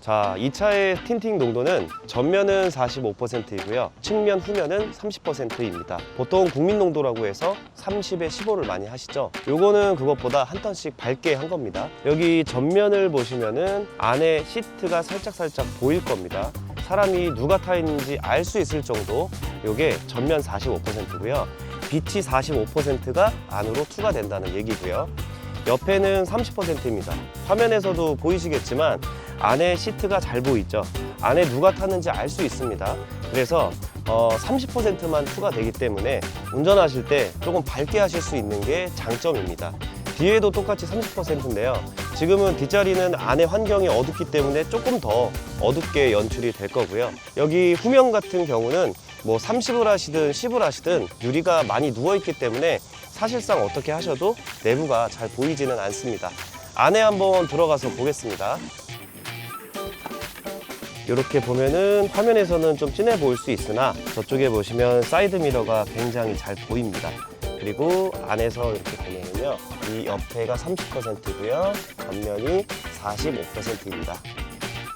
자, 이 차의 틴팅 농도는 전면은 45%이고요. 측면 후면은 30%입니다. 보통 국민 농도라고 해서 30에 15를 많이 하시죠. 요거는 그것보다 한 턴씩 밝게 한 겁니다. 여기 전면을 보시면은 안에 시트가 살짝살짝 보일 겁니다. 사람이 누가 타 있는지 알 수 있을 정도 요게 전면 45%고요. 빛이 45%가 안으로 투과된다는 얘기고요. 옆에는 30%입니다. 화면에서도 보이시겠지만 안에 시트가 잘 보이죠. 안에 누가 탔는지 알 수 있습니다. 그래서 어, 30%만 투과되기 때문에 운전하실 때 조금 밝게 하실 수 있는 게 장점입니다. 뒤에도 똑같이 30%인데요. 지금은 뒷자리는 안에 환경이 어둡기 때문에 조금 더 어둡게 연출이 될 거고요. 여기 후면 같은 경우는 뭐 30을 하시든 10을 하시든 유리가 많이 누워 있기 때문에 사실상 어떻게 하셔도 내부가 잘 보이지는 않습니다. 안에 한번 들어가서 보겠습니다. 이렇게 보면은 화면에서는 좀 진해 보일 수 있으나 저쪽에 보시면 사이드 미러가 굉장히 잘 보입니다. 그리고 안에서 이렇게 보면은요, 이 옆에가 30%고요, 전면이 45%입니다.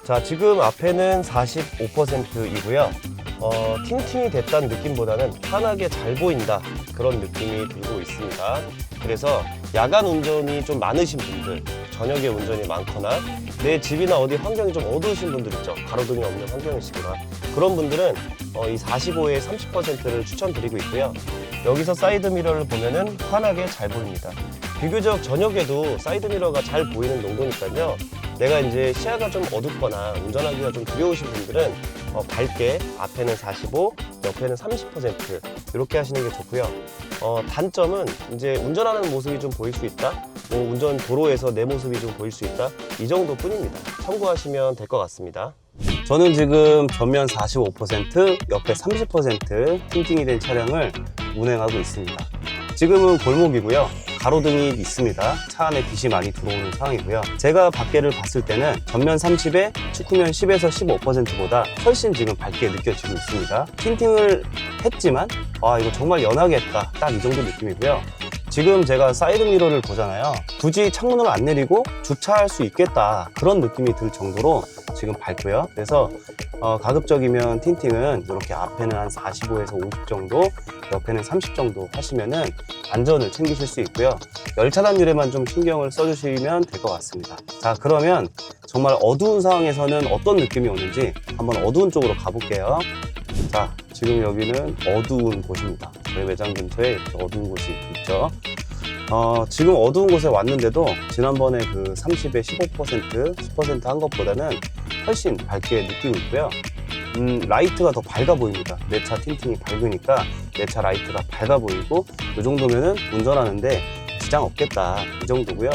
자, 지금 앞에는 45%이고요. 어, 팅팅이 됐다는 느낌보다는 편하게 잘 보인다 그런 느낌이 들고 있습니다. 그래서 야간 운전이 좀 많으신 분들, 저녁에 운전이 많거나 내 집이나 어디 환경이 좀 어두우신 분들 있죠. 가로등이 없는 환경이시거나 그런 분들은 어, 이 45에 30%를 추천드리고 있고요. 여기서 사이드 미러를 보면은 환하게 잘 보입니다. 비교적 저녁에도 사이드 미러가 잘 보이는 농도니까요. 내가 이제 시야가 좀 어둡거나 운전하기가 좀 두려우신 분들은 어, 밝게 앞에는 45, 옆에는 30% 이렇게 하시는 게 좋고요. 어, 단점은 이제 운전하는 모습이 좀 보일 수 있다. 뭐 운전 도로에서 내 모습이 좀 보일 수 있다. 이 정도뿐입니다. 참고하시면 될 것 같습니다. 저는 지금 전면 45%, 옆에 30% 팅팅이 된 차량을 운행하고 있습니다. 지금은 골목이고요. 가로등이 있습니다. 차 안에 빛이 많이 들어오는 상황이고요. 제가 밖에를 봤을 때는 전면 30에 측후면 10에서 15%보다 훨씬 지금 밝게 느껴지고 있습니다. 틴팅을 했지만 아 이거 정말 연하게 했다. 딱 이 정도 느낌이고요. 지금 제가 사이드 미러를 보잖아요. 굳이 창문을 안 내리고 주차할 수 있겠다. 그런 느낌이 들 정도로 지금 밝고요. 그래서 어, 가급적이면 틴팅은 이렇게 앞에는 한 45에서 50 정도, 옆에는 30 정도 하시면은 안전을 챙기실 수 있고요. 열차단율에만 좀 신경을 써주시면 될 것 같습니다. 자, 그러면 정말 어두운 상황에서는 어떤 느낌이 오는지 한번 어두운 쪽으로 가볼게요. 자, 지금 여기는 어두운 곳입니다. 저희 매장 근처에 어두운 곳이 있죠. 어, 지금 어두운 곳에 왔는데도 지난번에 그 30에 15%, 10%한 것보다는 훨씬 밝게 느끼고 있고요. 음, 라이트가 더 밝아 보입니다. 내 차 틴팅이 밝으니까 내 차 라이트가 밝아 보이고 이 정도면은 운전하는데 지장 없겠다 이 정도고요.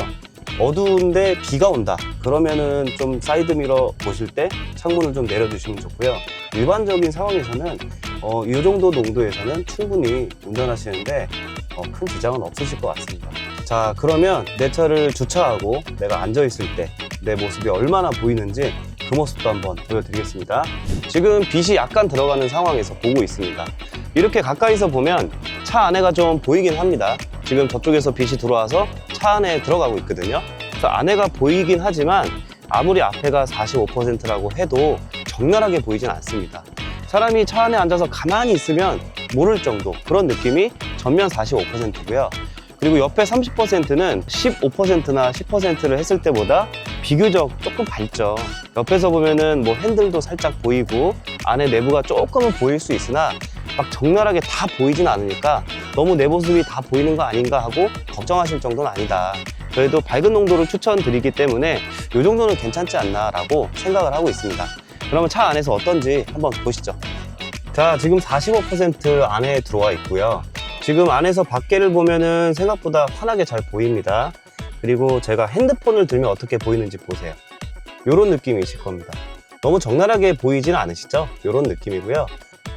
어두운데 비가 온다 그러면은 좀 사이드 미러 보실 때 창문을 좀 내려주시면 좋고요. 일반적인 상황에서는 어, 이 정도 농도에서는 충분히 운전하시는데 어, 큰 지장은 없으실 것 같습니다. 자 그러면 내 차를 주차하고 내가 앉아 있을 때 내 모습이 얼마나 보이는지 그 모습도 한번 보여드리겠습니다. 지금 빛이 약간 들어가는 상황에서 보고 있습니다. 이렇게 가까이서 보면 차 안에가 좀 보이긴 합니다. 지금 저쪽에서 빛이 들어와서 차 안에 들어가고 있거든요. 그래서 안에가 보이긴 하지만 아무리 앞에가 45%라고 해도 적나라하게 보이진 않습니다. 사람이 차 안에 앉아서 가만히 있으면 모를 정도 그런 느낌이 전면 45%고요. 그리고 옆에 30%는 15%나 10%를 했을 때보다 비교적 조금 밝죠. 옆에서 보면은 뭐 핸들도 살짝 보이고 안에 내부가 조금은 보일 수 있으나 막 적나라하게 다 보이진 않으니까 너무 내 모습이 다 보이는 거 아닌가 하고 걱정하실 정도는 아니다. 그래도 밝은 농도를 추천드리기 때문에 이 정도는 괜찮지 않나라고 생각을 하고 있습니다. 그러면 차 안에서 어떤지 한번 보시죠. 자, 지금 45% 안에 들어와 있고요. 지금 안에서 밖에를 보면은 생각보다 환하게 잘 보입니다. 그리고 제가 핸드폰을 들면 어떻게 보이는지 보세요. 이런 느낌이실 겁니다. 너무 적나라하게 보이지는 않으시죠? 이런 느낌이고요.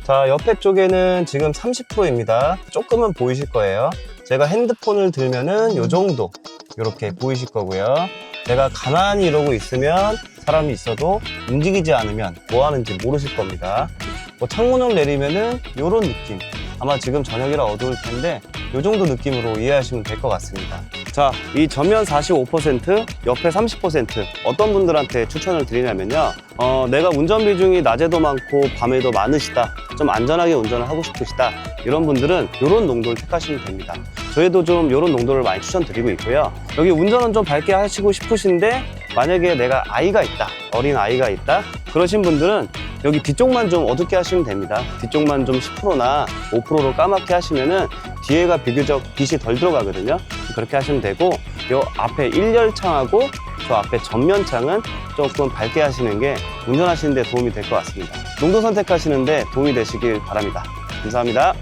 자, 옆에 쪽에는 지금 30%입니다. 조금은 보이실 거예요. 제가 핸드폰을 들면은 이 정도 이렇게 보이실 거고요. 제가 가만히 이러고 있으면 사람이 있어도 움직이지 않으면 뭐 하는지 모르실 겁니다. 뭐 창문을 내리면은 이런 느낌. 아마 지금 저녁이라 어두울 텐데 이 정도 느낌으로 이해하시면 될 것 같습니다. 자, 이 전면 45%, 옆에 30% 어떤 분들한테 추천을 드리냐면요. 어, 내가 운전 비중이 낮에도 많고 밤에도 많으시다. 좀 안전하게 운전을 하고 싶으시다. 이런 분들은 이런 농도를 택하시면 됩니다. 저희도 좀 이런 농도를 많이 추천드리고 있고요. 여기 운전은 좀 밝게 하시고 싶으신데 만약에 내가 아이가 있다. 어린 아이가 있다. 그러신 분들은 여기 뒤쪽만 좀 어둡게 하시면 됩니다. 뒤쪽만 좀 10%나 5%로 까맣게 하시면은 뒤에가 비교적 빛이 덜 들어가거든요. 그렇게 하시면 되고 요 앞에 1열창하고 저 앞에 전면창은 조금 밝게 하시는 게 운전하시는 데 도움이 될 것 같습니다. 농도 선택하시는데 도움이 되시길 바랍니다. 감사합니다.